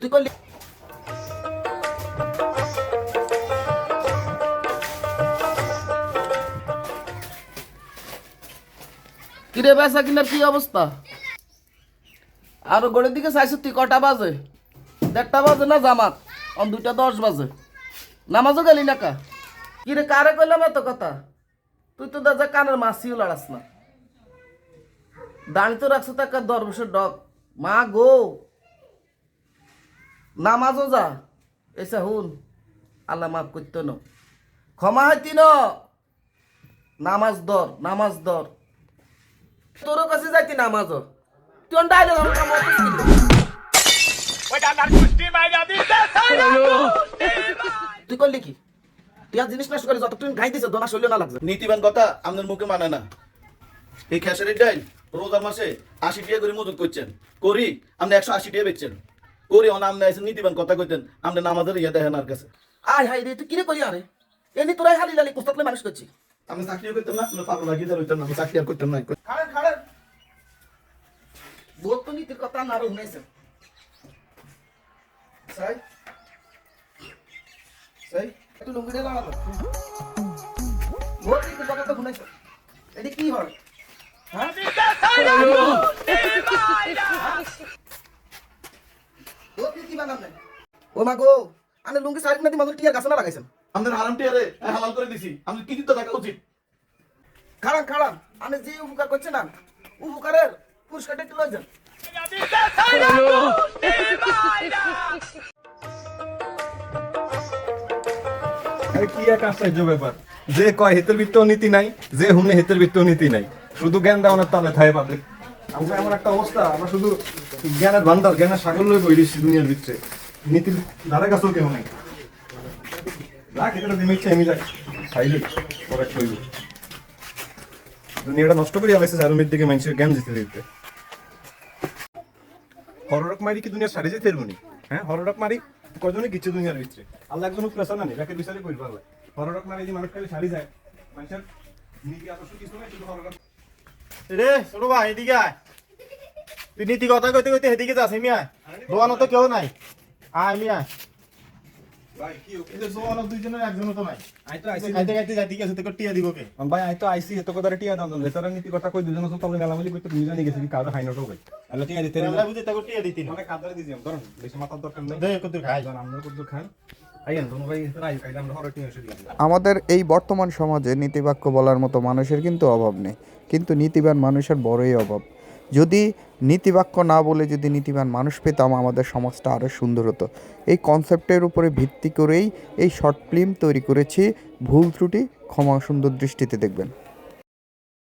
তুই করলি কিরে বেসা কিনার কি অবস্থা? আর গড়ের দিকে চাইছো তুই কটা বাজে? দেড়টা বাজে না জামাত? অন দুইটা দশ বাজে। নামাজও গেলি না কিরে কারে কইলাম এত কথা? তুই তো দাদা কানের মাসিও লড়াস না। দাঁড়ি তো রাখছো তাকে দরবেশের ডক মা গো। নামাজও যা। এসে হুন। আল্লাহ মাফ করতে ন ক্ষমা হইতি ন নামাজ দর নামাজ দর তোর কাছে যাইতি নামাজ তুই ডাইলে ধর কাম তুই করলি কি? তুই আর জিনিস নষ্ট করে যতক্ষণ গাই দিছে দোনা শৈল না লাগছে। নীতিবান কথা আপনার মুখে মানে না। এই খেসারির ডাইল রোজার মাসে আশি টাকা করে মজুত করছেন। করি আপনি একশো আশি টাকা বেচছেন। করি অন আপনি আইসেন নীতিবান কথা কইতেন আপনি নামাজের ইয়ে দেখেন আর কাছে। আয় হাই রে তুই কিরে করি আরে? এনি তোরাই হালি লালি কুস্তাতলে মানুষ করছি আমি চাকরিও করতাম না? আপনার পাগল লাগিয়ে হইতাম না চাকরি আর করতাম না খাড়েন খাড়েন বহুত তো নীতির কথা না আরও শুনাইছে সাই? সাই? একটু লুঙ্গি দিয়ে লাগাতো বহুত নীতির কথা তো এটি কি হয়? হ্যাঁ? বহুত নীতি বানাম নাই ও মা গো আনে লুঙ্গি সাইড না দি মাদুর টিয়ার গাছ না লাগাইছেন। আপনার হারাম টিয়ারে হালাল করে দিছি। আপনি কি দিতে থাকা উচিত। খাড়ান খাড়ান। আনে যে উপকার করছে না উপকারের পুরস্কারটা একটু লই যান কি এক আশ্চর্য ব্যাপার? যে কয় হেতের বৃত্ত নীতি নাই, যে হুমনে হেতের বৃত্ত নীতি নাই। শুধু জ্ঞান দেওয়ানোর তালে থাই পাবলিক আমরা এমন একটা অবস্থা, আমরা শুধু জ্ঞানের ভান্ডার, জ্ঞানের সাগর লই বই দিচ্ছি দুনিয়ার ভিতরে। নীতির ধারে কাছেও কেউ নাই। রাখ এটা দিন ইচ্ছে আমি যাই। খাইলি পরে খাইলি দুনিয়াটা নষ্ট করে আলাইছে চারুমির দিকে মানুষের জ্ঞান দিতে দিতে। হররক মারি কি দুনিয়ার সারি যেতে? হ্যাঁ হররক মারি কজনে কিছু দুনিয়ার ভিতরে আল্লাহ একজন প্রেসার না নেই ব্যাকের বিচারে কইল পারলে হররক মারি যে মানুষ খালি সারি যায় মানুষের নীতি আদর্শ কিছু নাই শুধু হররক। রে ছোট ভাই এদিকে আয়। তুই নীতি কথা কইতে কইতে এদিকে যাস আমি আয়। দোকানে তো কেউ নাই। আয় আমি আমাদের এই বর্তমান সমাজে নীতিবাক্য বলার মতো মানুষের কিন্তু অভাব নেই। কিন্তু নীতিবান মানুষের বড়ই অভাব। যদি নীতিবাক্য না বলে যদি নীতিবান মানুষ পেতাম, আমাদের সমাজটা আরও সুন্দর হতো। এই কনসেপ্টের উপরে ভিত্তি করেই এই শর্ট ফিল্ম তৈরি করেছি। ভুল ত্রুটি, ক্ষমা সুন্দর দৃষ্টিতে দেখবেন।